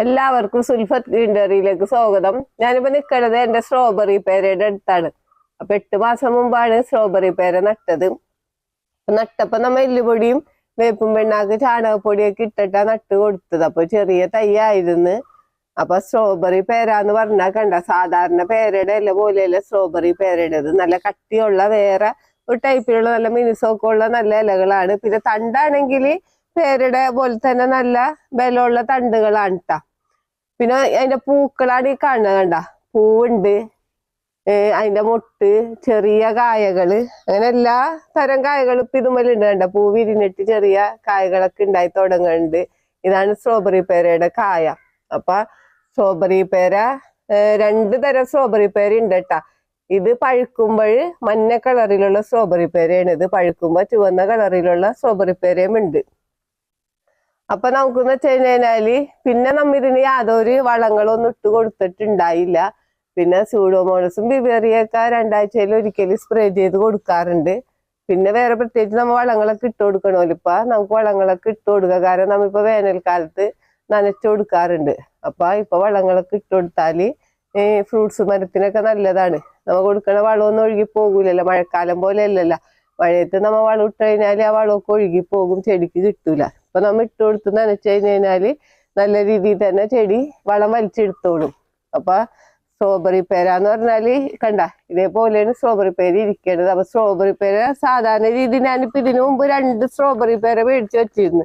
എല്ലാവർക്കും സുൽഫത്ത് ഗ്രീൻഡറിയിലേക്ക് സ്വാഗതം. ഞാനിപ്പോ നിൽക്കുന്നത് എന്റെ സ്ട്രോബെറി പേരയുടെ അടുത്താണ്. അപ്പൊ എട്ട് മാസം മുമ്പാണ് സ്ട്രോബെറി പേര നട്ടത്. നട്ടപ്പോൾ നട്ടപ്പോ നമ്മ എല്ലുപൊടിയും വേപ്പും പെണ്ണാക്ക് ചാണകപ്പൊടിയൊക്കെ ഇട്ടിട്ടാ നട്ട് കൊടുത്തത്. അപ്പൊ ചെറിയ തൈയായിരുന്നു. അപ്പൊ സ്ട്രോബെറി പേരാന്ന് പറഞ്ഞാൽ കണ്ട സാധാരണ പേരയുടെ ഇല പോലെയല്ല സ്ട്രോബെറി പേരയുടേത്? നല്ല കട്ടിയുള്ള വേറെ ഒരു ടൈപ്പിലുള്ള നല്ല മിനുസൊക്കെ ഉള്ള നല്ല ഇലകളാണ്. പിന്നെ തണ്ടാണെങ്കിൽ പേരുടെ പോലെ തന്നെ നല്ല ബലമുള്ള തണ്ടുകളാണ് ട്ടാ. പിന്നെ അതിന്റെ പൂക്കളാണ് ഈ കാണുന്നത് കണ്ട. പൂവുണ്ട് അതിന്റെ മൊട്ട് ചെറിയ കായകൾ അങ്ങനെ എല്ലാ തരം കായകളും ഇപ്പൊ ഇതുമല്ലുണ്ട് കണ്ട. പൂ വിരിഞ്ഞിട്ട് ചെറിയ കായകളൊക്കെ ഉണ്ടായി തുടങ്ങുന്നുണ്ട് ഇതാണ് സ്ട്രോബെറി പേരയുടെ കായ. അപ്പൊ സ്ട്രോബെറി പേര രണ്ട് തരം സ്ട്രോബെറി പേര ഉണ്ട് കേട്ടാ. ഇത് പഴുക്കുമ്പോൾ മഞ്ഞ കളറിലുള്ള സ്ട്രോബെറി പേരയാണ് ഇത്. പഴുക്കുമ്പോൾ ചുവന്ന കളറിലുള്ള സ്ട്രോബെറി പേരയും ഉണ്ട് അപ്പൊ നമുക്കെന്ന് വെച്ച് കഴിഞ്ഞാൽ പിന്നെ നമ്മ ഇതിന് യാതൊരു വളങ്ങളൊന്നും ഇട്ട് കൊടുത്തിട്ടുണ്ടായില്ല. പിന്നെ സൂഡോമോണസും ബിബേറിയൊക്കെ രണ്ടാഴ്ചയിൽ ഒരിക്കലും സ്പ്രേ ചെയ്ത് കൊടുക്കാറുണ്ട്. പിന്നെ വേറെ പ്രത്യേകിച്ച് നമ്മൾ വളങ്ങളൊക്കെ ഇട്ട് കൊടുക്കണമല്ലോ ഇപ്പൊ നമുക്ക് വളങ്ങളൊക്കെ ഇട്ട് കൊടുക്കുക കാരണം നമ്മിപ്പോ വേനൽക്കാലത്ത് നനച്ചു കൊടുക്കാറുണ്ട്. അപ്പൊ ഇപ്പൊ വളങ്ങളൊക്കെ ഇട്ട് കൊടുത്താൽ ഈ ഫ്രൂട്ട്സ് മരത്തിനൊക്കെ നല്ലതാണ്. നമ്മൾ കൊടുക്കണ വളമൊന്നും ഒഴുകി പോകൂലല്ലോ. മഴക്കാലം പോലെ അല്ലല്ലോ മഴയത്ത് നമ്മ വളം ഇട്ട് കഴിഞ്ഞാൽ ആ വളമൊക്കെ ഒഴുകി പോകും. ചെടിക്ക് കിട്ടൂല. അപ്പൊ നമ്മൾ ഇട്ട് കൊടുത്ത് നനച്ചു കഴിഞ്ഞ് നല്ല രീതിയിൽ തന്നെ ചെടി വളം വലിച്ചെടുത്തോളും. അപ്പൊ സ്ട്രോബെറി പേര എന്ന് പറഞ്ഞാൽ കണ്ട ഇതേപോലെയാണ് സ്ട്രോബെറി പേര് ഇരിക്കേണ്ടത്. അപ്പൊ സ്ട്രോബെറി പേര സാധാരണ രീതിയിൽ ഞാനിപ്പോ ഇതിനു മുമ്പ് രണ്ട് സ്ട്രോബെറി പേര മേടിച്ചു വെച്ചിരുന്നു.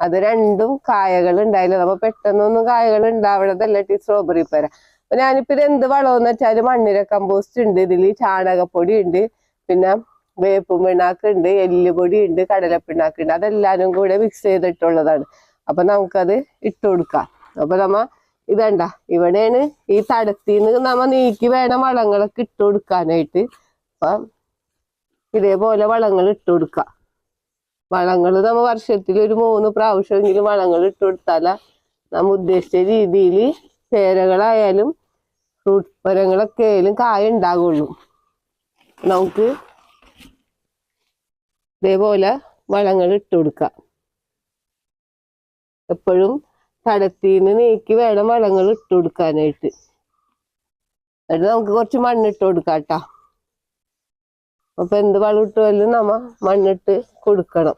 അത് രണ്ടും കായകൾ ഉണ്ടായില്ല? അപ്പൊ പെട്ടെന്നൊന്നും കായകൾ ഉണ്ടാവണതല്ല ഈ സ്ട്രോബെറി പേര. അപ്പൊ ഞാനിപ്പോ ഇത് എന്ത് വളമെന്ന് വെച്ചാൽ മണ്ണിര കമ്പോസ്റ്റ് ഉണ്ട് ഇതിൽ ചാണകപ്പൊടി ഉണ്ട് പിന്നെ വേപ്പും പിണ്ണാക്ക് ഉണ്ട് എല്ലുപൊടി ഉണ്ട് കടലപ്പിണ്ണാക്ക് ഉണ്ട് അതെല്ലാരും കൂടെ മിക്സ് ചെയ്തിട്ടുള്ളതാണ്. അപ്പൊ നമുക്കത് ഇട്ട് കൊടുക്കാം. അപ്പൊ നമ്മ ഇതണ്ട ഇവിടെയാണ് ഈ തടത്തിന്ന് നമ്മ നീക്കി വേണം വളങ്ങളൊക്കെ ഇട്ട് കൊടുക്കാനായിട്ട്. അപ്പൊ ഇതേപോലെ വളങ്ങൾ ഇട്ട് കൊടുക്കാം. വളങ്ങൾ നമ്മ വർഷത്തിൽ ഒരു മൂന്ന് പ്രാവശ്യമെങ്കിലും വളങ്ങൾ ഇട്ട് കൊടുത്താലാ നമ്മ ഉദ്ദേശിച്ച രീതിയിൽ പേരകളായാലും ഫ്രൂട്ട് മരങ്ങളൊക്കെ ആയാലും കായ ഉണ്ടാകുള്ളൂ നമുക്ക് ഇതേപോലെ വളങ്ങൾ ഇട്ട് കൊടുക്കാം എപ്പോഴും തടത്തിന്ന് നീക്കി വേണം വളങ്ങൾ ഇട്ട് കൊടുക്കാനായിട്ട്. എന്നിട്ട് നമുക്ക് കുറച്ച് മണ്ണിട്ട് കൊടുക്കാം അപ്പൊ എന്ത് വളം ഇട്ടുമല്ലോ നമ്മ മണ്ണിട്ട് കൊടുക്കണം.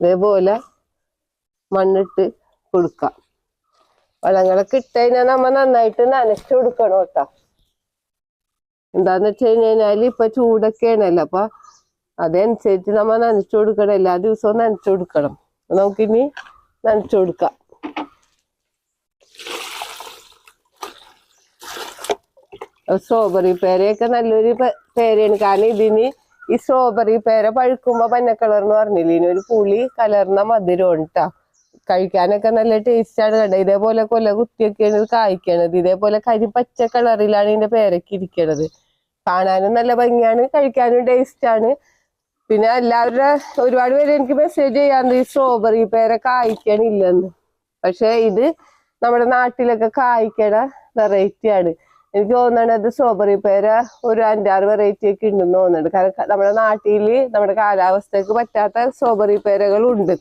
ഇതേപോലെ മണ്ണിട്ട് കൊടുക്കാം. വളങ്ങളൊക്കെ ഇട്ട് കഴിഞ്ഞാൽ നമ്മ നന്നായിട്ട് നനച്ചു കൊടുക്കണം കേട്ടോ. എന്താന്ന് വെച്ച് കഴിഞ്ഞാൽ ഇപ്പൊ ചൂടൊക്കെയാണല്ലോ. അപ്പൊ അതനുസരിച്ച് നമ്മൾ നനച്ചു കൊടുക്കണം. എല്ലാ ദിവസവും നനച്ചു കൊടുക്കണം. നമുക്കിനി നനച്ചു കൊടുക്കാം. സ്ട്രോബെറി പേരയൊക്കെ നല്ലൊരു പേരയാണ് കാരണം ഇതിന് ഈ സ്ട്രോബെറി പേര പഴുക്കുമ്പോൾ കളർ എന്ന് പറഞ്ഞില്ലേ? ഇനി ഒരു പുളി കലർന്ന മധുരം ഉണ്ടാ കഴിക്കാനൊക്കെ നല്ല ടേസ്റ്റാണ് കണ്ടത് ഇതേപോലെ കൊല കുത്തിയൊക്കെയാണ് കായ്ക്കണത്. ഇതേപോലെ കരി പച്ച കളറിലാണ് ഇതിന്റെ പേരൊക്കെ ഇരിക്കണത്. കാണാനും നല്ല ഭംഗിയാണ് കഴിക്കാനും ടേസ്റ്റ് ആണ്. പിന്നെ എല്ലാവരുടെ ഒരുപാട് പേര് എനിക്ക് മെസ്സേജ് ചെയ്യാറുണ്ട് ഈ സ്ട്രോബെറി പേര കായ്ക്കണില്ലെന്ന്. പക്ഷെ ഇത് നമ്മുടെ നാട്ടിലൊക്കെ കായ്ക്കണ വെറൈറ്റി ആണ്. എനിക്ക് തോന്നണത് സ്ട്രോബെറി പേര ഒരു അഞ്ചാറ് വെറൈറ്റി ഒക്കെ ഉണ്ടെന്ന് തോന്നുന്നുണ്ട്. കാരണം നമ്മുടെ നാട്ടിൽ നമ്മുടെ കാലാവസ്ഥക്ക് പറ്റാത്ത സ്ട്രോബെറി പേരകൾ ഉണ്ട്.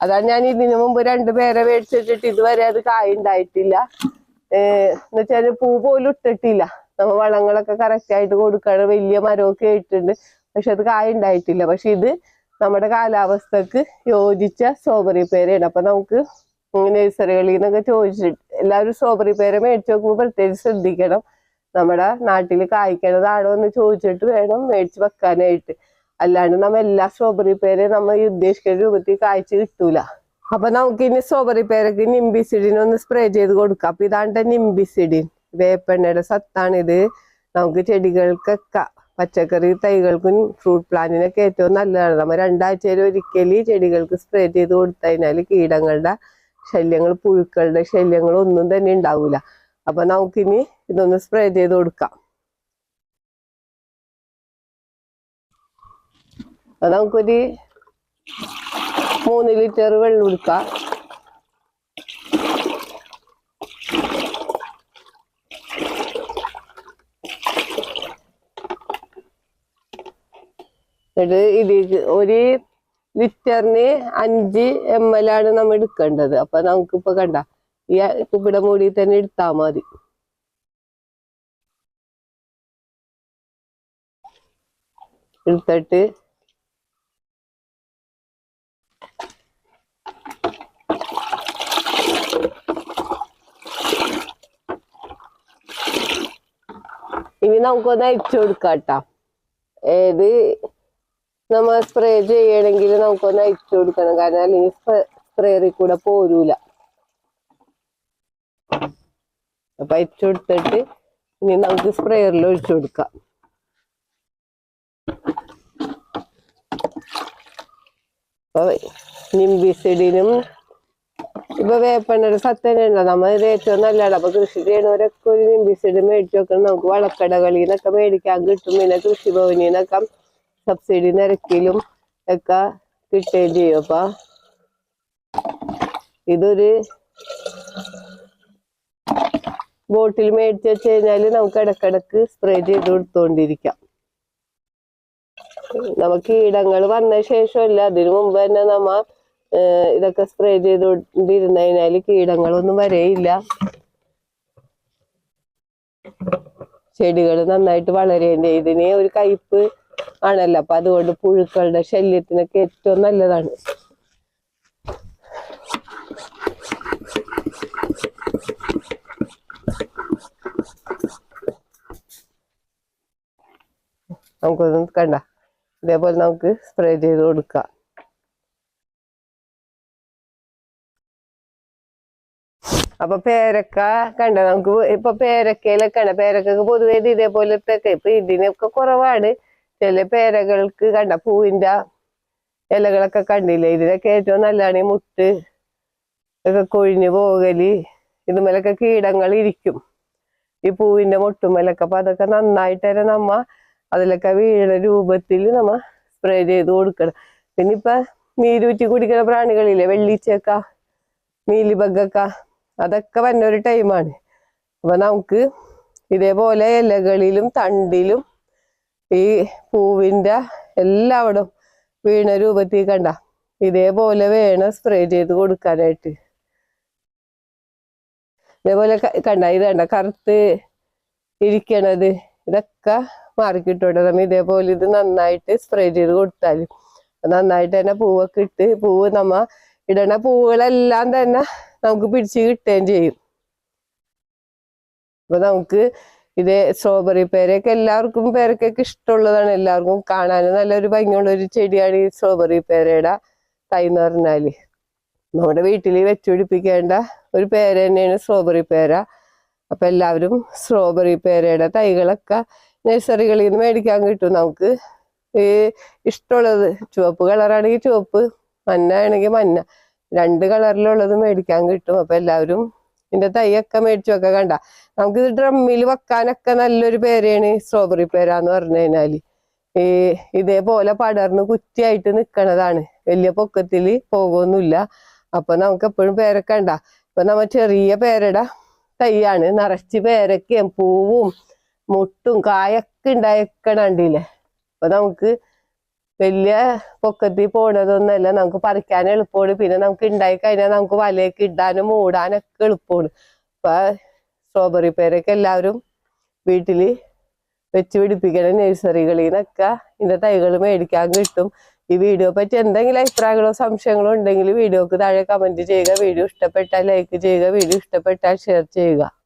അതാണ് ഞാൻ ഇതിനു മുമ്പ് രണ്ട് പേരെ മേടിച്ചിട്ടിട്ട് ഇതുവരെ അത് കായ ഉണ്ടായിട്ടില്ല. ഏഹ് എന്ന് വെച്ചാൽ പൂ പോലും ഇട്ടിട്ടില്ല. നമ്മ വളങ്ങളൊക്കെ കറക്റ്റ് ആയിട്ട് കൊടുക്കണം വലിയ മരമൊക്കെ ഇട്ടിട്ടുണ്ട്. പക്ഷെ അത് കായ ഉണ്ടായിട്ടില്ല പക്ഷെ ഇത് നമ്മുടെ കാലാവസ്ഥക്ക് യോജിച്ച സ്ട്രോബെറി പേരയാണ് അപ്പൊ നമുക്ക് നഴ്സറികളിൽ നിന്നൊക്കെ ചോദിച്ചിട്ട് എല്ലാവരും സ്ട്രോബെറി പേര മേടിച്ച് നോക്കുമ്പോൾ പ്രത്യേകിച്ച് ശ്രദ്ധിക്കണം. നമ്മുടെ നാട്ടിൽ കായ്ക്കണതാണോ എന്ന് ചോദിച്ചിട്ട് വേണം മേടിച്ച് വെക്കാനായിട്ട്. അല്ലാണ്ട് നമ്മ എല്ലാ സ്ട്രോബെറി പേരെ നമ്മൾ ഈ ഉദ്ദേശിക്കുന്ന രൂപത്തിൽ കായ്ച്ച് കിട്ടൂല. അപ്പൊ നമുക്ക് ഇനി സ്ട്രോബെറി പേരക്ക് നിംബിസിഡിൻ ഒന്ന് സ്പ്രേ ചെയ്ത് കൊടുക്കാം. അപ്പൊ ഇതാണ്ട് നിംബിസിഡിൻ വേപ്പെണ്ണയുടെ സത്താണിത്. നമുക്ക് ചെടികൾക്കൊക്കെ പച്ചക്കറി തൈകൾക്കും ഫ്രൂട്ട് പ്ലാന്റിനൊക്കെ ഏറ്റവും നല്ലതാണ്. നമ്മൾ രണ്ടാഴ്ചയിൽ ഒരിക്കൽ ചെടികൾക്ക് സ്പ്രേ ചെയ്ത് കൊടുത്തതിനാൽ കീടങ്ങളുടെ ശല്യങ്ങൾ പുഴുക്കളുടെ ശല്യങ്ങൾ ഒന്നും തന്നെ ഉണ്ടാവൂല. അപ്പൊ നമുക്കിനി ഇതൊന്ന് സ്പ്രേ ചെയ്ത് കൊടുക്കാം. നമുക്കൊരു മൂന്ന് ലിറ്റർ വെള്ളം എടുക്കാം. എന്നിട്ട് ഇതിലേക്ക് ഒരു ലിറ്ററിന് അഞ്ച് എം എൽ ആണ് നമ്മൾ എടുക്കേണ്ടത്. അപ്പൊ നമുക്കിപ്പോ കണ്ട ഈ കുപ്പിട മൂടി തന്നെ എടുത്താൽ മതി. എടുത്തിട്ട് ഇനി നമുക്കൊന്ന് അയച്ചു കൊടുക്കാട്ടോ. ഏത് നമ്മൾ സ്പ്രേ ചെയ്യണമെങ്കിൽ നമുക്കൊന്ന് അയച്ചു കൊടുക്കണം. കാരണം അല്ലെങ്കിൽ സ്പ്രേറിൽ കൂടെ പോരൂല. അപ്പൊ അയച്ചു കൊടുത്തിട്ട് ഇനി നമുക്ക് സ്പ്രേയറിൽ ഒഴിച്ചു കൊടുക്കാം. നിമ്പിസിഡിനും ഇപ്പൊ വേപ്പെണ്ണയുടെ സത്തനുണ്ടോ നമ്മൾ ഇത് ഏറ്റവും നല്ലതാണ്. അപ്പൊ കൃഷി ചെയ്യണവരൊക്കെ ഒരു നിംബിസിഡ് മേടിച്ചു വെക്കണം. നമുക്ക് വളക്കടകളിൽ നിന്നൊക്കെ മേടിക്കാൻ കിട്ടും. പിന്നെ കൃഷിഭവനിൽ സബ്സിഡി നിരക്കിലും ഒക്കെ കിട്ടുകയും ചെയ്യും. അപ്പൊ ഇതൊരു ബോട്ടിൽ മേടിച്ച് വെച്ച് കഴിഞ്ഞാൽ നമുക്ക് ഇടക്കിടക്ക് സ്പ്രേ ചെയ്ത് കൊടുത്തോണ്ടിരിക്കാം. നമുക്ക് കീടങ്ങൾ വന്ന ശേഷമല്ല അതിനു മുമ്പ് തന്നെ നമ്മ ഇതൊക്കെ സ്പ്രേ ചെയ്ത് കഴിഞ്ഞാൽ കീടങ്ങളൊന്നും വരെയില്ല. ചെടികൾ നന്നായിട്ട് വളരേണ്ട. ഇതിനെ ഒരു കയ്പ് ആണല്ലോ. അപ്പൊ അതുകൊണ്ട് പുഴുക്കളുടെ ശല്യത്തിനൊക്കെ ഏറ്റവും നല്ലതാണ്. നമുക്കൊന്ന് കണ്ട. ഇതേപോലെ നമുക്ക് സ്പ്രേ ചെയ്ത് കൊടുക്കാം. അപ്പൊ പേരക്ക കണ്ട നമുക്ക് ഇപ്പൊ പേരക്കയിലൊക്കെ കണ്ട. പേരക്കൊക്കെ പൊതുവേ ഇത് ഇതേപോലത്തെ ഇപ്പൊ ഇതിനൊക്കെ കുറവാണ്. ചില പേരകൾക്ക് കണ്ട പൂവിന്റെ ഇലകളൊക്കെ കണ്ടില്ലേ? ഇതിനൊക്കെ ഏറ്റവും നല്ലതാണ് ഈ മുട്ട് ഒക്കെ കൊഴിഞ്ഞു പോകൽ. ഇതുമേലൊക്കെ കീടങ്ങൾ ഇരിക്കും. ഈ പൂവിന്റെ മുട്ടുമേലൊക്കെ. അപ്പൊ അതൊക്കെ നന്നായിട്ട് തന്നെ നമ്മ അതിലൊക്കെ വീഴുന്ന രൂപത്തിൽ നമ്മ സ്പ്രേ ചെയ്ത് കൊടുക്കണം. പിന്നെ ഇപ്പൊ നീരൂറ്റി കുടിക്കുന്ന പ്രാണികളില്ലേ? വെള്ളീച്ചക്ക മീലിബഗക്ക അതൊക്കെ വന്നൊരു ടൈമാണ് അപ്പൊ നമുക്ക് ഇതേപോലെ ഇലകളിലും തണ്ടിലും ഈ പൂവിന്റെ എല്ലാവിടും വീണ രൂപത്തിൽ കണ്ട ഇതേപോലെ വേണം സ്പ്രേ ചെയ്ത് കൊടുക്കാനായിട്ട്. ഇതേപോലെ കണ്ട ഇത് കണ്ട കറുത്ത് ഇരിക്കണത് ഇതൊക്കെ മാറിക്കിട്ടോട്ടെ നമ്മൾ ഇതേപോലെ ഇത് നന്നായിട്ട് സ്പ്രേ ചെയ്ത് കൊടുത്താൽ നന്നായിട്ട് തന്നെ പൂവൊക്കെ ഇട്ട് പൂവ് നമ്മ ഇടണ പൂവുകളെല്ലാം തന്നെ നമുക്ക് പിടിച്ച് കിട്ടുകയും ചെയ്യും. അപ്പൊ നമുക്ക് ഇത് സ്ട്രോബെറി പേരയൊക്കെ എല്ലാവർക്കും പേരക്കൊക്കെ ഇഷ്ടമുള്ളതാണ്. എല്ലാവർക്കും കാണാൻ നല്ലൊരു ഭംഗിയുള്ള ഒരു ചെടിയാണ് ഈ സ്ട്രോബെറി പേരയുടെ തൈ എന്ന് പറഞ്ഞാൽ. നമ്മുടെ വീട്ടിൽ വെച്ചുപിടിപ്പിക്കേണ്ട ഒരു പേര തന്നെയാണ് സ്ട്രോബെറി പേര അപ്പൊ എല്ലാവരും സ്ട്രോബെറി പേരയുടെ തൈകളൊക്കെ നഴ്സറികളിൽ നിന്ന് മേടിക്കാൻ കിട്ടും. നമുക്ക് ഈ ഇഷ്ടമുള്ളത് ചുവപ്പ് കളറാണെങ്കിൽ ചുവപ്പ് മഞ്ഞ ആണെങ്കിൽ മഞ്ഞ. രണ്ട് കളറിലുള്ളത് മേടിക്കാൻ കിട്ടും. അപ്പൊ എല്ലാവരും ഇതിന്റെ തൈയൊക്കെ മേടിച്ചു വെക്ക കണ്ട? നമുക്ക് ഇത് ഡ്രമ്മിൽ വെക്കാനൊക്കെ നല്ലൊരു പേരാണ് സ്ട്രോബെറി പേരാന്ന് പറഞ്ഞു കഴിഞ്ഞാൽ. ഈ ഇതേപോലെ പടർന്ന് കുറ്റിയായിട്ട് നിക്കണതാണ്. വലിയ പൊക്കത്തിൽ പോകുമൊന്നുമില്ല അപ്പൊ നമുക്ക് എപ്പോഴും പേരക്കണ്ട ഇപ്പൊ നമ്മ ചെറിയ പേരട തൈയാണ്. നിറച്ച് പേരക്കയും പൂവും മുട്ടും കായൊക്കെ ഉണ്ടായിക്കണണ്ടില്ലേ അപ്പൊ നമുക്ക് വലിയ പൊക്കത്തിൽ പോണതൊന്നല്ല. നമുക്ക് പറിക്കാൻ എളുപ്പമാണ്. പിന്നെ നമുക്ക് ഉണ്ടായി കഴിഞ്ഞാൽ നമുക്ക് വലയൊക്കെ ഇടാനും മൂടാനൊക്കെ എളുപ്പമാണ്. അപ്പൊ സ്ട്രോബെറി പേരൊക്കെ എല്ലാവരും വീട്ടിൽ വെച്ച് പിടിപ്പിക്കണ നഴ്സറികളിൽ നിന്നൊക്കെ ഇതിന്റെ തൈകൾ മേടിക്കാൻ കിട്ടും. ഈ വീഡിയോ പറ്റി എന്തെങ്കിലും അഭിപ്രായങ്ങളോ സംശയങ്ങളോ ഉണ്ടെങ്കിൽ വീഡിയോക്ക് താഴെ കമന്റ് ചെയ്യുക. വീഡിയോ ഇഷ്ടപ്പെട്ടാൽ ലൈക്ക് ചെയ്യുക. വീഡിയോ ഇഷ്ടപ്പെട്ടാൽ ഷെയർ ചെയ്യുക.